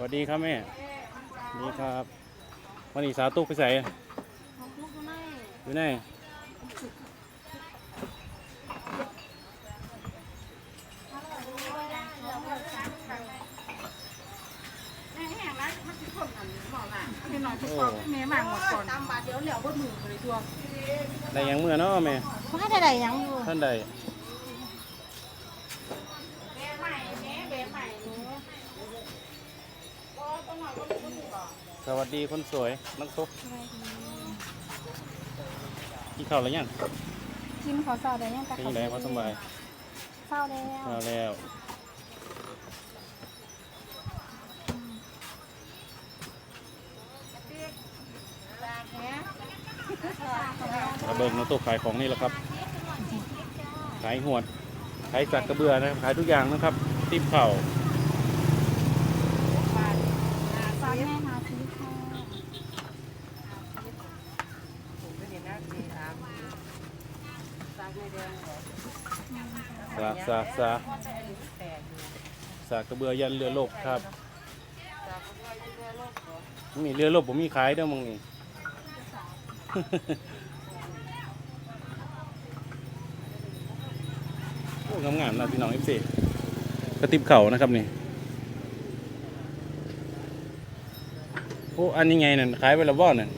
วัสดีครับแม่สวัสดีครับวันนี้สาวตุ๊กไปใส่อะของลูกไม่อยู่ไหนแม่แห้งแล้วมันคือคนอันนี้บอกน่ะให้หน่อยทุกคนแม่มาหมดก่อนตามบาทเดี๋ยวเหลียวบนมือเลยทัวได้หยังเมื่อเนาะแม่เขาให้ได้ยังอยู่ท่านใด วัสดีคนสวยนักตุ๊กกินข้าวแล้วยังกินขอเศร้าได้ยังเป็นยังไงพอสบายเศร้าแล้วมาแล้วแม่มาเบิ่งนักตุ๊กขายของนี่แหละครับ ขายหวด ขายจักกระเบือนะครับ ขายทุกอย่างนะครับ ติบเข่า สาสาสาสากกระเบือยันเรือลบครับมีเรือลบผมมีขายด้อมึงนี่โอ้งามๆนะพี่น้องเอฟซีกระติบเข่านะครับนี่โอ้อันนี้ไงนั่นขายไปแล้วบ่นั่น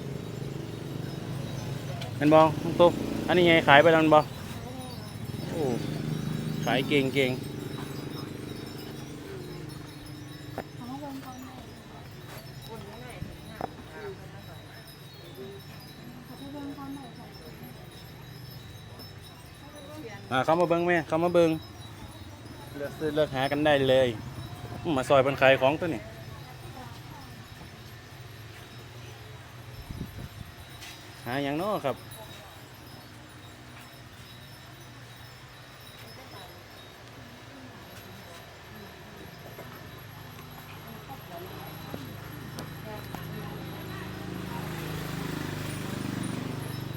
ห็นบ่น้องตุ๊กอันนี้ไงขายไปแล้วแม่นบ่โอ้ขายเก่งเก่งของเบิ่งก่อนได้ขาเขามาเบิ้งแม่เขามาเบิ้งเลือกซื้อเลือกหากันได้เลย มาซอยเป็นขายของตัวนี้หาอย่างน้อครับ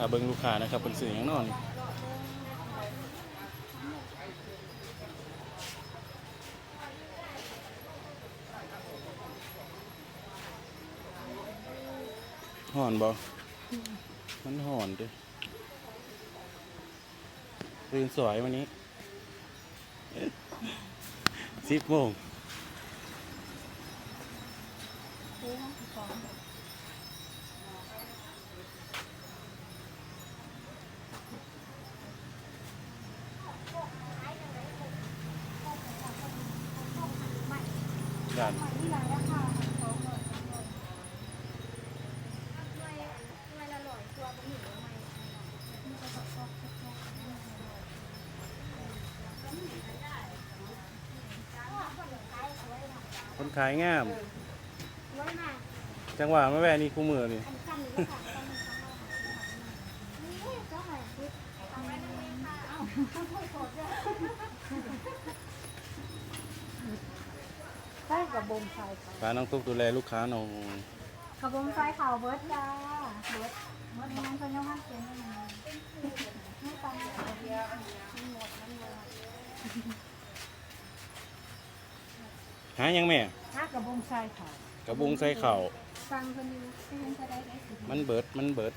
าเบิ้งลูกค้านะครับเป็นสื่ออย่างนอนห่อนบ่มันห่อนดิตื่นสวยวันนี้สิบโมง ซื้อทั้งสอง ด่าน ที่ร้านราคาของ คน ขายงาม ร้อยมากจังหวะมาแวะนี่คู่มือนี่อันกันเลยค่ะนี่ก็หายคิดเอาไว้ตรงนี้ค่ะเอาค่อยๆกดด้วยได้กับบมไฟค่ะร้านน้องตุ๊กดูแลลูกค้าหนองกระบมไฟขาวเบิร์ดจ้าเบิร์ดเบิร์ดน้องก็ยังห้าเซนนี่ไม่ตังค์เดียวมันหมดมันหมดหายังแม่ ถ้ากระบมไฟขาวกระบุงใส่เข่าวฟังคนนี้ให้ฉันจะได้ได้สิมันเบิดมันเบิด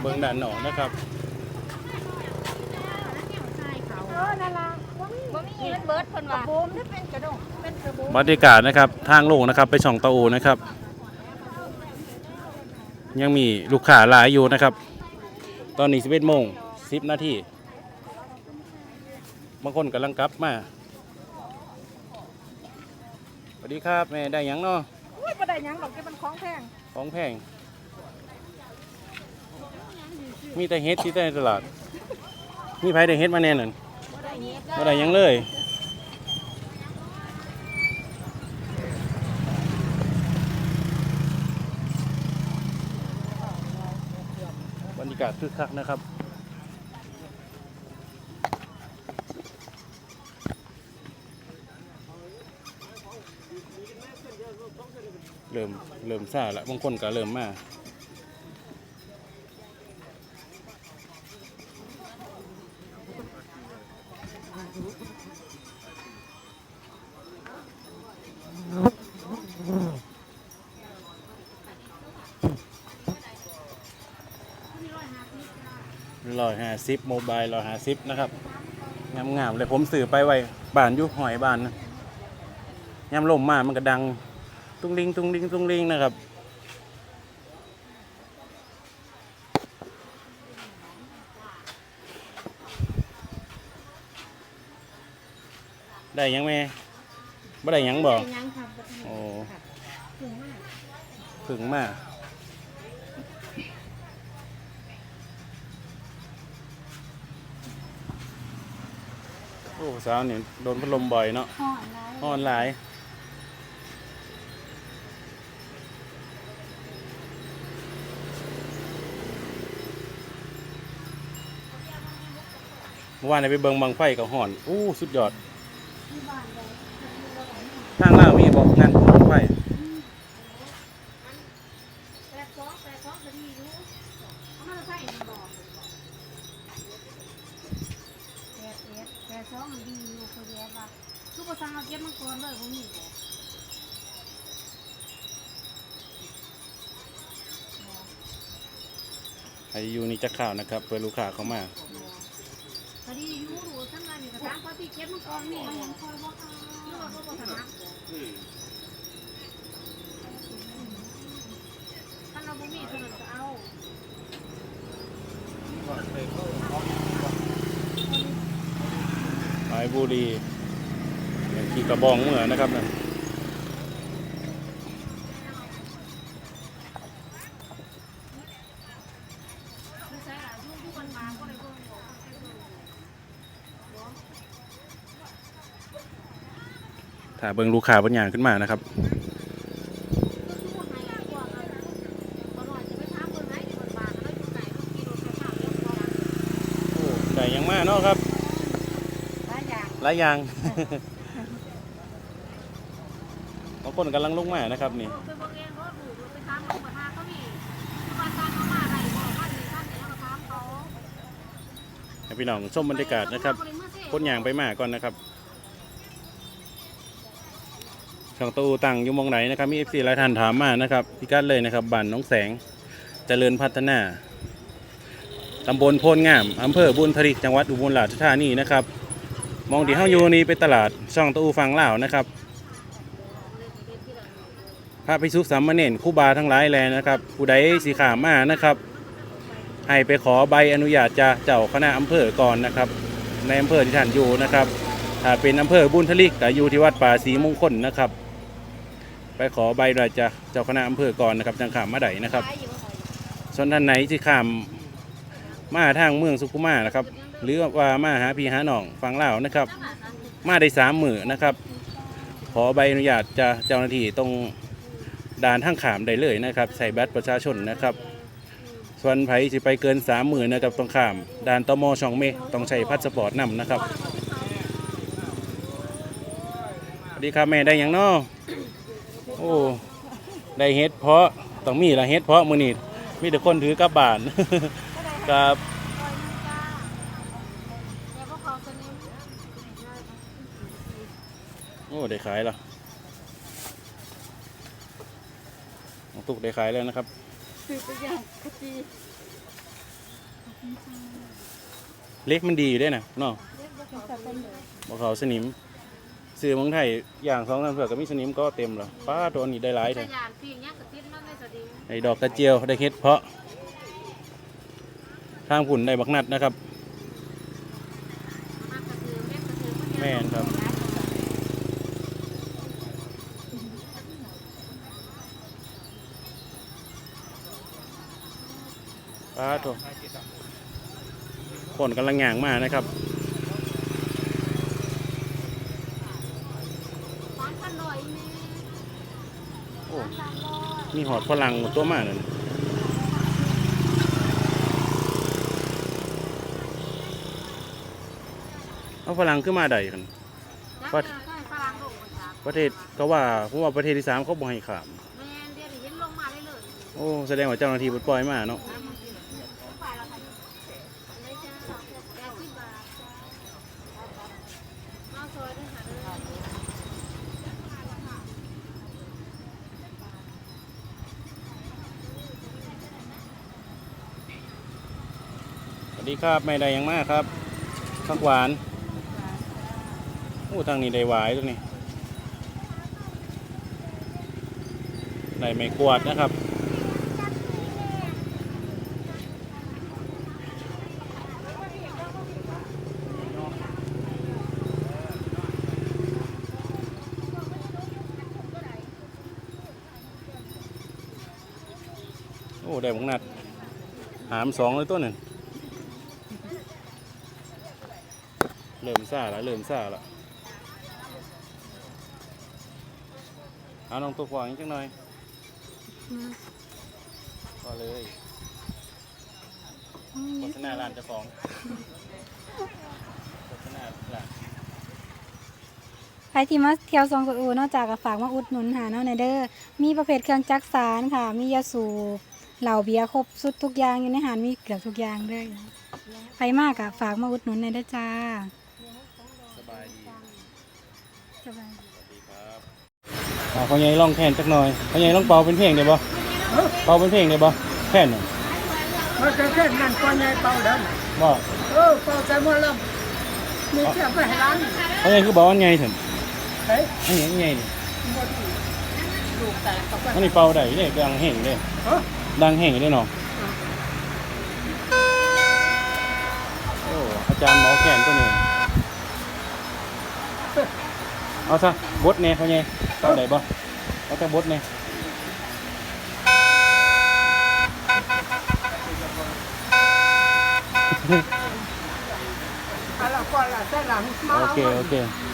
เบิ่งด่านหนองนะครับ เออนั่นล่ะว่ามีว่ามีมันเบิร์ดคนว่ากระบมถ้าเป็นกระดงเป็นกระบม บรรยากาศนะครับ ทางลงนะครับ ไปช่องตะอูนะครับ ยังมีลูกค้าหลายอยู่นะครับ ตอนนี้11โมง10นาทีบางคนกำลังกลับมาสวัสดีครับแม่ได้หยังเนาะอุ้ยบ่ได้หยังหรอกแกมันของแพงของแพง มีแต่เฮ็ดที่ในตลาด มีไผได้เฮ็ดมาแน่นั่นบ่ได้เฮ็ดบ่ได้หยังเลย บรรยากาศคึกคักนะครับ เริ่มเริ่มซาละบางคนก็เริ่มมา ร้อยห้าสิบโมบายร้อยห้าสิบนะครับงามๆเลยผมสื่อไปไว้บ้านอยุหอยบ้านนะยามลมมามันก็ดัง ตุ้งลิงตุ้งลิงตุ้งลิงนะครับได้หยังแม่บ่ได้หยังบอกยังครับโอ้ถึงมากถึงมาก โอ้สาวนี่โดนพัดลมบ่อยเนาะห่อนนะออนไลน์เมื่อวานได้ไปเบิงบังไฟกับห่อน อู้สุดยอด ที่บ้านเลย ทางล่างมีบอกงานบังไฟ แปดสองแปดสองพอดีรู้เอามาใส่บอกแปดเอ็ดแปดสองมันดีอยู่คนเดียวว่าทุกภาษาเอาเก็บมาก่อนเลยผมมีบอก ไอยูนี่จะข่าวนะครับเปิดลูกค้าเข้ามาพอดีอยู่รู้ทั้งนั้นนี่กระทั่งพอพี่เก็บมาก่อนนี่มันยังคอยบอกเอาหรือว่าเขาบอกสมัครถ้าเราบ่มีเท่านั้นก็เอาไม้บุรีอย่างขี่กระบองเหมือนนะครับนั่น เบิงลูกค้าบางอย่างขึ้นมานะครับก็คือว่าให้กว่ากันบ่หน่อยจะไปถามเพิ่นไหนที่มันบางแล้วอยู่ไหนเมื่อกี้รถกระบะเรื่องของโอ้ได้หยังมาเนาะครับหลายอย่างหลายอย่างบางคนกำลังลงมานะครับนี่ไปเบิ่งเองรถดูไปถามเขาว่าหาเขามีที่ว่าการเขามาได้บ่ว่านี่ท่านนี่แล้วก็ถามเขาให้พี่น้องชมบรรยากาศนะครับคนอย่างไปมาก่อนนะครับ ช่องตู้ตั้งอยู่มองไหนนะครับมีเอฟซีหลายท่านถามมานะครับพี่กัดเลยนะครับบ้านน้องแสงเจริญพัฒนาตำบลโพนงามอำเภอบุญทริกจังหวัดอุบลราชธานีนะครับมองที่เฮาอยู่นี่เป็นตลาดช่องตู้ฟังเล่านะครับพระภิกษุสามเณรคู่บาทั้งหลายแลนะครับผู้ใดสีขามมานะครับ ให้ไปขอใบอนุญาตจากเจ้าคณะอำเภอก่อนนะครับ ในอำเภอที่ท่านอยู่นะครับถ้าเป็นอำเภอบุญทลิกก็อยู่ที่วัดป่าศรีมงคลนะครับ ไปขอใบอนุญาจาเจ้าคณะอำเภอก่อนนะครับจังขามมาไดนะครับ ส่วนท่านไหนที่ขามมาทางเมืองสุขุมานะครับ หรือว่ามาหาพี่หาหนองฟังเล่านะครับ มาได้สามมือนะครับ ขอใบอนุญาตจากเจ้าหน้าที่ตรงด่านทางขามได้เลยนะครับ ใส่บัตรประชาชนนะครับ ส่วนไผสิไปเกินสามหมื่นนะครับต้องขามด่านตมช่องเมฆต้องใช้พาสปอร์ตนำนะครับสวัสดีครับแม่ได้ยังนาะ อ้ได้เฮ็ดเพาะต้องมีละเฮ็ดเพาะมือนี่มีแต่คนถือกลับบ้านกับแล้วก็เขาจะเน้นโอ้ได้ขายแล้วน้องตุกได้ขายแล้วนะครับคือตัวอย่างกะจีเล็กมันดีอยู่ด้วยนะเนาะเล็กบ่เขาจะเป็นเลยบอกเขาสนิม ซื้อเมืองไทยอย่างสองสามเผือกกับมีสนิมก็เต็มแล้วป้าตัวนี้ได้หลายขเลยยันพี่เนี้ยกระติดมันไม่สดีไอ้ดอกกระเจียวได้เฮ็ดเพาะ ทางผุ่นได้บักนัดนะครับ มากกระตือเม็ดกระตือแม่นครับ ป้าโถคนกำลังย่างมานะครับ มร้อยมีหอดฝรั่งตัวมากเลยเอาฝรั่งขึ้นมาใดกันจักรยานให้ฝรั่งลงมาจับประเทศก็ว่าผมว่าประเทศที่สามเขาบ่ให้ขามแม่นเดี๋ยวนี้ลงมาได้เลยโอ้ แสดงว่าเจ้าหน้าที่ปล่อยมาเนาะ ไปแล้วค่ะเลยจ้าแปดสิบบาทจ้ามาซอยด้วยค่ะเด้อ สดีครับไม่ได้ยังมากครับผักหวานโอ้ทางนี้ได้หวายตัวนี้ได้ไม่กวาดนะครับโอ้ได้บังนัดหามสองเลยตัวหนึ่ง เริ่มซ่าแล้วเริ่มซ่าแล้วเอาน้องตัวกวางจังหน่อยก็เลยโฆษณาร้านเจ้าของโฆษณาร้านใครที่มาเที่ยวซองกอูนอกจากก็ฝากมาอุดหนุนหาเนาะในเด้อมีประเภทเครื่องจักสารค่ะ มียาสูบเหล่าเบียร์ครบสุดทุกอย่างอยู่ในหารมีเกือบทุกอย่างเลยใครมากอะฝากมาอุดหนุนในเด้อจ้า สบายสวัสดีครับอ่าเขาใหญ่ลองแผ่นจักหน่อยเขาใหญ่ลองเป่าเป็นเพลงได้บ่เป่าเป็นเพลงได้บ่แผ่นน่ะมันจะแค่นั่นก็ใหญ่เป่าเดินบ่เออเป่าใจหมดแล้วมีแค่ไปให้ร้านเขาใหญ่คือบอกว่าไงถึงเฮ้ยอันนี้ไงนี่หมดลูกแต่เขาไปอันนี้เป่าได้เด้ดังแห้งเด้เออดังแห้งเด้เนาะโอ้อาจารย์หมอแขนตัวนี้ เอาซะบดแน่เขาไงเป่าได้บ่เอาแต่บดแน่อะไรก่อนล่ะแต่หลังมาโอเค โอเคเ